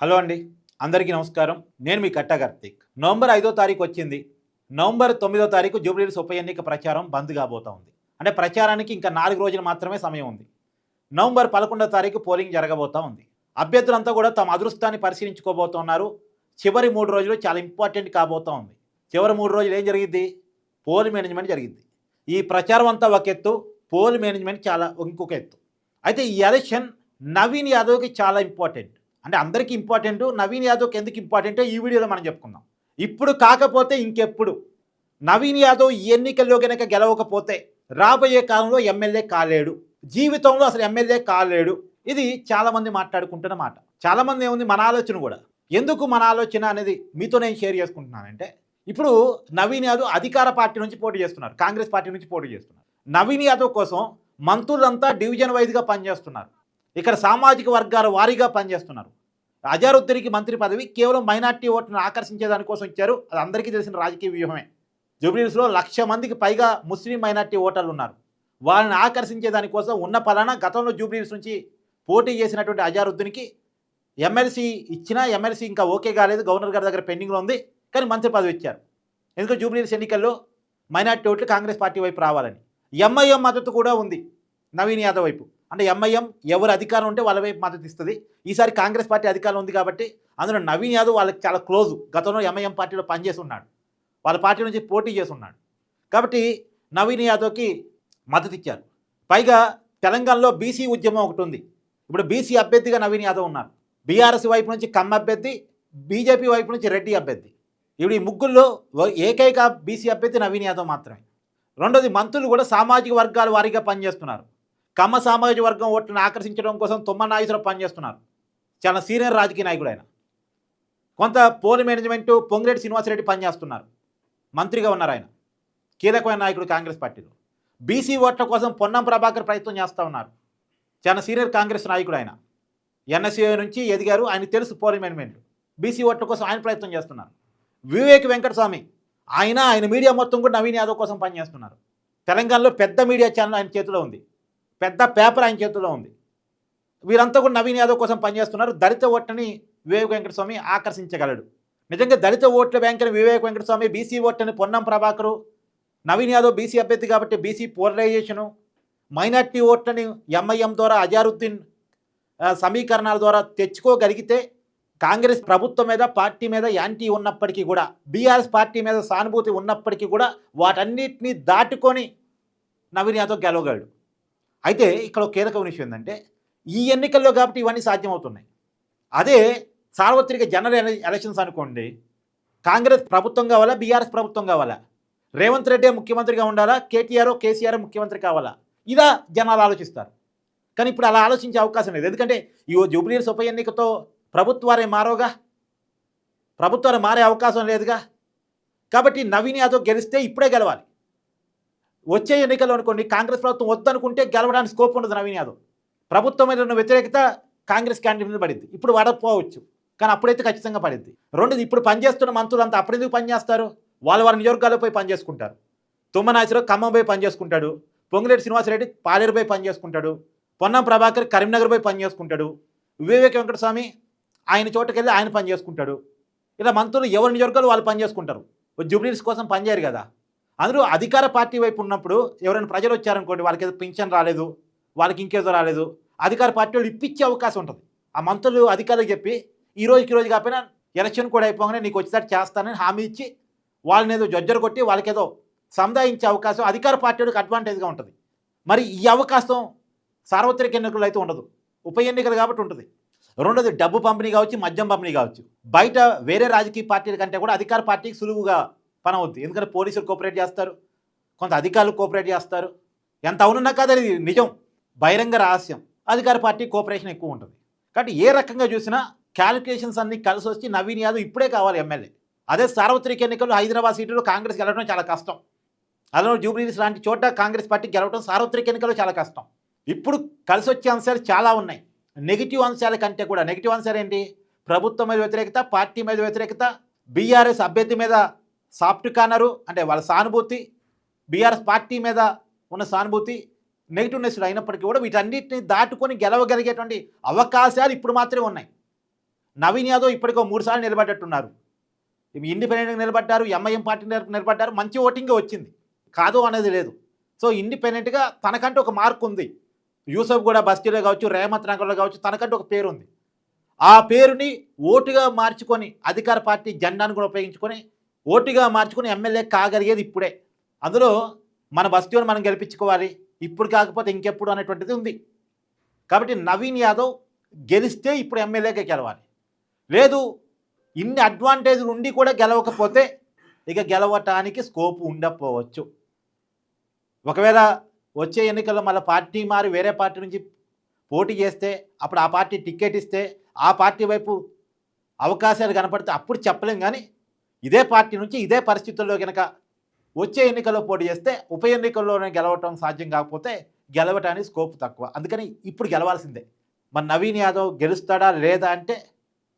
Hello అండి అందరికీ నమస్కారం. నేను మీ కట్టా కార్తీక్. నవంబర్ ఐదో తారీఖు వచ్చింది. నవంబర్ తొమ్మిదో తారీఖు జూబ్లీహిల్స్ ఉప ఎన్నిక ప్రచారం బంద్ కాబోతా ఉంది. అంటే ప్రచారానికి ఇంకా నాలుగు రోజులు మాత్రమే సమయం ఉంది. నవంబర్ పదకొండో తారీఖు పోలింగ్ జరగబోతా ఉంది. అభ్యర్థులంతా కూడా తమ అదృష్టాన్ని పరిశీలించుకోబోతున్నారు. చివరి మూడు రోజులు చాలా ఇంపార్టెంట్ కాబోతా ఉంది. చివరి మూడు రోజులు ఏం జరిగింది పోల్ మేనేజ్మెంట్ జరిగింది ఈ ప్రచారం అంతా ఒక ఎత్తు పోల్ మేనేజ్మెంట్ చాలా ఇంకొక ఎత్తు. అయితే ఈ ఎలక్షన్ నవీన్ యాదవ్కి చాలా ఇంపార్టెంట్. అంటే అందరికీ ఇంపార్టెంట్ నవీన్ యాదవ్కి ఎందుకు ఇంపార్టెంటో ఈ వీడియోలో మనం చెప్పుకుందాం. ఇప్పుడు కాకపోతే ఇంకెప్పుడు? నవీన్ యాదవ్ ఈ ఎన్నికల్లో కనుక గెలవకపోతే రాబోయే కాలంలో ఎమ్మెల్యే కాలేడు. జీవితంలో అసలు ఎమ్మెల్యే కాలేడు. ఇది చాలామంది మాట్లాడుకుంటున్న మాట. చాలామంది ఏముంది? మన ఆలోచన కూడా. ఎందుకు మన ఆలోచన అనేది మీతో నేను షేర్ చేసుకుంటున్నానంటే ఇప్పుడు నవీన్ యాదవ్ అధికార పార్టీ నుంచి పోటీ చేస్తున్నారు. కాంగ్రెస్ పార్టీ నుంచి పోటీ చేస్తున్నారు. నవీన్ యాదవ్ కోసం మంత్రులంతా డివిజన్ వైజ్గా పనిచేస్తున్నారు. ఇక్కడ సామాజిక వర్గాల వారీగా పనిచేస్తున్నారు. అజారుద్దరికి మంత్రి పదవి కేవలం మైనార్టీ ఓటును ఆకర్షించే దానికోసం ఇచ్చారు. అది అందరికీ తెలిసిన రాజకీయ వ్యూహమే. జూబ్లీస్లో లక్ష మందికి పైగా ముస్లిం మైనార్టీ ఓటర్లు ఉన్నారు. వాళ్ళని ఆకర్షించే దానికోసం ఉన్న పలానా గతంలో జూబ్లీస్ నుంచి పోటీ చేసినటువంటి అజారుద్దీన్కి ఎమ్మెల్సీ ఇచ్చినా ఎమ్మెల్సీ ఇంకా ఓకే కాలేదు. గవర్నర్ గారి దగ్గర పెండింగ్లో ఉంది. కానీ మంత్రి పదవి ఇచ్చారు. ఎందుకంటే జూబ్లీస్ ఎన్నికల్లో మైనార్టీ ఓట్లు కాంగ్రెస్ పార్టీ వైపు రావాలని. ఎంఐఎం మద్దతు కూడా ఉంది నవీన్ యాదవ్ వైపు. అంటే ఎంఐఎం ఎవరు అధికారం ఉంటే వాళ్ళ వైపు మద్దతు ఇస్తుంది. ఈసారి కాంగ్రెస్ పార్టీ అధికారం ఉంది కాబట్టి అందులో నవీన్ యాదవ్ వాళ్ళకి చాలా క్లోజ్. గతంలో ఎంఐఎం పార్టీలో పనిచేసి ఉన్నాడు వాళ్ళ పార్టీ నుంచి పోటీ చేసి ఉన్నాడు కాబట్టి నవీన్ యాదవ్కి మద్దతు ఇచ్చారు. పైగా తెలంగాణలో బీసీ ఉద్యమం ఒకటి ఉంది. ఇప్పుడు బీసీ అభ్యర్థిగా నవీన్ యాదవ్ ఉన్నారు. బీఆర్ఎస్ వైపు నుంచి కమ్మ అభ్యర్థి బీజేపీ వైపు నుంచి రెడ్డి అభ్యర్థి. ఇప్పుడు ఈ ముగ్గుల్లో ఏకైక బీసీ అభ్యర్థి నవీన్ యాదవ్ మాత్రమే. రెండోది మంత్రులు కూడా సామాజిక వర్గాల వారీగా పనిచేస్తున్నారు. కమ్మ సామాజిక వర్గం ఓట్లను ఆకర్షించడం కోసం తుమ్మ నాగేశ్వరరావు పనిచేస్తున్నారు. చాలా సీనియర్ రాజకీయ నాయకుడు ఆయన. కొంత పోల్ మేనేజ్మెంటు పొంగిరెడ్డి శ్రీనివాసరెడ్డి పనిచేస్తున్నారు. మంత్రిగా ఉన్నారు ఆయన. కీలకమైన నాయకుడు కాంగ్రెస్ పార్టీలో. బీసీ ఓట్ల కోసం పొన్నం ప్రభాకర్ ప్రయత్నం చేస్తూ ఉన్నారు. చాలా సీనియర్ కాంగ్రెస్ నాయకుడు ఆయన. ఎన్ఎస్ఏ నుంచి ఎదిగారు. ఆయన తెలుసు పోల్ మేనేజ్మెంట్. బీసీ ఓట్ల కోసం ఆయన ప్రయత్నం చేస్తున్నారు. వివేక్ వెంకటస్వామి. ఆయన ఆయన మీడియా మొత్తం కూడా నవీన్ యాదవ్ కోసం పనిచేస్తున్నారు. తెలంగాణలో పెద్ద మీడియా ఛానల్ ఆయన చేతిలో ఉంది. పెద్ద పేపర్ ఆయన చేతిలో ఉంది. వీరంతా కూడా నవీన్ యాదవ్ కోసం పనిచేస్తున్నారు. దళిత ఓట్లని వివేక వెంకటస్వామి ఆకర్షించగలడు. నిజంగా దళిత ఓట్ల బ్యాంకుని వివేక వెంకటస్వామి బీసీ ఓట్లని పొన్నం ప్రభాకరు నవీన్ యాదవ్ బీసీ అభ్యర్థి కాబట్టి బీసీ పోలరైజేషను మైనార్టీ ఓట్లని ఎంఐఎం ద్వారా అజారుద్దీన్ సమీకరణాల ద్వారా తెచ్చుకోగలిగితే కాంగ్రెస్ ప్రభుత్వం మీద పార్టీ మీద యాంటీ ఉన్నప్పటికీ కూడా బీఆర్ఎస్ పార్టీ మీద సానుభూతి ఉన్నప్పటికీ కూడా వాటన్నిటిని దాటుకొని నవీన్ యాదవ్ గెలవగలడు. అయితే ఇక్కడ కీలక విషయం ఏంటంటే ఈ ఎన్నికల్లో కాబట్టి ఇవన్నీ సాధ్యమవుతున్నాయి. అదే సార్వత్రిక జనరల్ ఎలక్షన్స్ అనుకోండి కాంగ్రెస్ ప్రభుత్వం కావాలా బీఆర్ఎస్ ప్రభుత్వం కావాలా? రేవంత్ రెడ్డి ముఖ్యమంత్రిగా ఉండాలా కేటీఆర్ కేసీఆర్ ముఖ్యమంత్రి కావాలా? ఇలా జనాలు ఆలోచిస్తారు. కానీ ఇప్పుడు అలా ఆలోచించే అవకాశం లేదు. ఎందుకంటే ఈ జూబ్లీహిల్స్ ఉప ఎన్నికతో ప్రభుత్వాలే మారోగా? ప్రభుత్వాలు మారే అవకాశం లేదుగా? కాబట్టి నవీన్ యాదవ్ గెలిస్తే ఇప్పుడే గెలవాలి. వచ్చే ఎన్నికల్లో అనుకోండి కాంగ్రెస్ ప్రభుత్వం వద్దనుకుంటే గెలవడానికి స్కోప్ ఉండదు నవీన్ యాదవ్. ప్రభుత్వం మీద ఉన్న వ్యతిరేకత కాంగ్రెస్ క్యాండిడేట్ మీద పడింది. ఇప్పుడు పడకపోవచ్చు కానీ అప్పుడైతే ఖచ్చితంగా పడింది. రెండోది ఇప్పుడు పనిచేస్తున్న మంత్రులంతా అప్పుడెందుకు పనిచేస్తారు? వాళ్ళ వారి నియోజకవర్గాల్లో పోయి పనిచేసుకుంటారు. తుమ్మనాశ్వరరావు ఖమ్మం పోయి పనిచేసుకుంటాడు. పొంగిరెడ్డి శ్రీనివాసరెడ్డి పాలేరు పోయి పనిచేసుకుంటాడు. పొన్నం ప్రభాకర్ కరీంనగర్ పోయి పనిచేసుకుంటాడు. వివేక వెంకటస్వామి ఆయన చోటకెళ్ళి ఆయన పని చేసుకుంటాడు ఇలా మంత్రులు ఎవరి నియోజకవర్గాలు వాళ్ళు పని చేసుకుంటారు జూబ్లీస్ కోసం పనిచేయరు కదా. అందరూ అధికార పార్టీ వైపు ఉన్నప్పుడు ఎవరైనా ప్రజలు వచ్చారనుకోండి వాళ్ళకి ఏదో పింఛన్ రాలేదు వాళ్ళకి ఇంకేదో రాలేదు అధికార పార్టీ వాళ్ళు ఇప్పించే అవకాశం ఉంటుంది. ఆ మంత్రులు అధికారులకు చెప్పి ఈ రోజుకి రోజు కాకపోయినా ఎలక్షన్ కూడా అయిపోగానే నీకు వచ్చేటట్టు చేస్తానని హామీ ఇచ్చి వాళ్ళని ఏదో జడ్జర్ కొట్టి వాళ్ళకేదో సముదాయించే అవకాశం అధికార పార్టీలకు అడ్వాంటేజ్గా ఉంటుంది. మరి ఈ అవకాశం సార్వత్రిక ఎన్నికలు అయితే ఉండదు. ఉప ఎన్నికలు కాబట్టి ఉంటుంది. రెండోది డబ్బు పంపిణీ కావచ్చు మద్యం పంపిణీ కావచ్చు. బయట వేరే రాజకీయ పార్టీల కంటే కూడా అధికార పార్టీకి సులువుగా పని అవుద్ది ఎందుకంటే పోలీసులు కోఆపరేట్ చేస్తారు. కొంత అధికారులు కోఆపరేట్ చేస్తారు. ఎంత అవునున్నా కాదు అది నిజం. బహిరంగ రహస్యం. అధికార పార్టీ కోఆపరేషన్ ఎక్కువ ఉంటుంది. కాబట్టి ఏ రకంగా చూసినా క్యాలిక్యులేషన్స్ అన్ని కలిసి వచ్చి నవీన్ యాదవ్ ఇప్పుడే కావాలి ఎమ్మెల్యే. అదే సార్వత్రిక ఎన్నికల్లో హైదరాబాద్ సీటులో కాంగ్రెస్ గెలవడం చాలా కష్టం. అదే జూబ్లీస్ లాంటి చోట కాంగ్రెస్ పార్టీ గెలవడం సార్వత్రిక ఎన్నికల్లో చాలా కష్టం. ఇప్పుడు కలిసి వచ్చే అంశాలు చాలా ఉన్నాయి. నెగిటివ్ అంశాల కంటే కూడా నెగిటివ్ అంశాలు ఏంటి? ప్రభుత్వం మీద వ్యతిరేకత పార్టీ మీద వ్యతిరేకత బీఆర్ఎస్ అభ్యర్థి మీద సాఫ్ట్ కార్నరు అంటే వాళ్ళ సానుభూతి బీఆర్ఎస్ పార్టీ మీద ఉన్న సానుభూతి నెగిటివ్నెస్ అయినప్పటికీ కూడా వీటన్నిటిని దాటుకొని గెలవగలిగేటువంటి అవకాశాలు ఇప్పుడు మాత్రమే ఉన్నాయి. నవీన్ యాదవ్ ఇప్పటికో మూడు సార్లు నిలబడ్డట్టున్నారు. ఇండిపెండెంట్గా నిలబడ్డారు ఎంఐఎం పార్టీ నిలబడ్డారు మంచి ఓటింగే వచ్చింది. కాదు అనేది లేదు. సో ఇండిపెండెంట్గా తనకంటూ ఒక మార్క్ ఉంది. యూసఫ్ కూడా బస్తీలో కావచ్చు రేమత్ నగర్లో కావచ్చు తనకంటూ ఒక పేరు ఉంది ఆ పేరుని ఓటుగా మార్చుకొని అధికార పార్టీ జెండాను కూడా ఉపయోగించుకొని ఓటుగా మార్చుకుని ఎమ్మెల్యే కాగలిగేది ఇప్పుడే. అందులో మన బస్తీని మనం గెలిపించుకోవాలి. ఇప్పుడు కాకపోతే ఇంకెప్పుడు అనేటువంటిది ఉంది. కాబట్టి నవీన్ యాదవ్ గెలిస్తే ఇప్పుడు ఎమ్మెల్యేగా గెలవాలి. లేదు ఇన్ని అడ్వాంటేజ్లు ఉండి కూడా గెలవకపోతే ఇక గెలవటానికి స్కోప్ ఉండకపోవచ్చు. ఒకవేళ వచ్చే ఎన్నికల్లో మళ్ళీ పార్టీ మారి వేరే పార్టీ నుంచి పోటీ చేస్తే అప్పుడు ఆ పార్టీ టికెట్ ఇస్తే ఆ పార్టీ వైపు అవకాశాలు కనపడితే అప్పుడు చెప్పలేం కానీ ఇదే పార్టీ నుంచి ఇదే పరిస్థితుల్లో కనుక వచ్చే ఎన్నికల్లో పోటీ చేస్తే ఉప ఎన్నికల్లోనే గెలవటం సాధ్యం కాకపోతే గెలవటానికి స్కోప్ తక్కువ. అందుకని ఇప్పుడు గెలవాల్సిందే. మరి నవీన్ యాదవ్ గెలుస్తాడా లేదా అంటే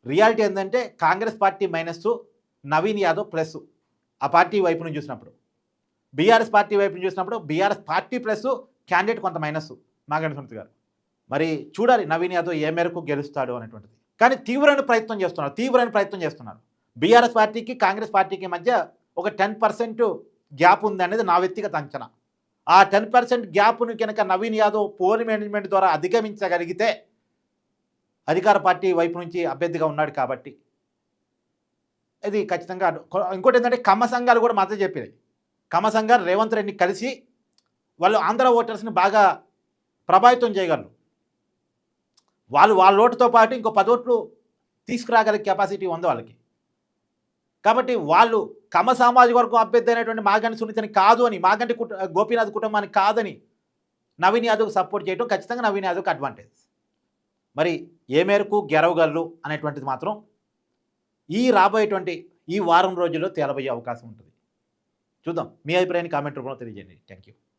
రియాలిటీ ఏంటంటే Congress party minus Naveen Yadav plus ఆ పార్టీ వైపు నుంచి చూసినప్పుడు. బీఆర్ఎస్ పార్టీ వైపు నుంచి చూసినప్పుడు బీఆర్ఎస్ పార్టీ ప్లస్ క్యాండిడేట్ కొంత మైనస్ నాగేంద్ర సునీత్ గారు. మరి చూడాలి నవీన్ యాదవ్ ఏ మేరకు గెలుస్తాడు అనేటువంటిది. కానీ తీవ్రమైన ప్రయత్నం చేస్తున్నారు తీవ్రమైన ప్రయత్నం చేస్తున్నారు. బీఆర్ఎస్ పార్టీకి కాంగ్రెస్ పార్టీకి మధ్య ఒక టెన్ పర్సెంట్ గ్యాప్ ఉంది అనేది నా వ్యక్తిగత అంచనా. ఆ టెన్ పర్సెంట్ గ్యాప్ను కనుక నవీన్ యాదవ్ పోల్ మేనేజ్మెంట్ ద్వారా అధిగమించగలిగితే అధికార పార్టీ వైపు నుంచి అభ్యర్థిగా ఉన్నాడు కాబట్టి. ఇది ఖచ్చితంగా ఇంకోటి ఏంటంటే కమ్మ సంఘాలు కూడా మద్దతు చెప్పినాయి. కమ్మ సంఘాలు రేవంత్ రెడ్డిని కలిసి వాళ్ళు ఆంధ్ర ఓటర్స్ని బాగా ప్రభావితం చేయగలరు. వాళ్ళు వాళ్ళ ఓటుతో పాటు ఇంకో పది ఓట్లు తీసుకురాగలిగే కెపాసిటీ ఉంది వాళ్ళకి. కాబట్టి వాళ్ళు కమ సామాజిక వర్గం అభ్యర్థి అయినటువంటి మాగంటి సునీతని కాదు అని మాగంటి కుట గోపీనాథ్ కుటుంబానికి కాదని నవీన్ యాదవ్కు సపోర్ట్ చేయడం ఖచ్చితంగా నవీన్ యాదవ్కి అడ్వాంటేజ్ మరి ఏ మేరకు గెరవగలరు అనేటువంటిది మాత్రం ఈ రాబోయేటువంటి ఈ వారం రోజుల్లో తేలబోయే అవకాశం ఉంటుంది. చూద్దాం. మీ అభిప్రాయాన్ని కామెంట్ రూపంలో తెలియజేయండి. Thank you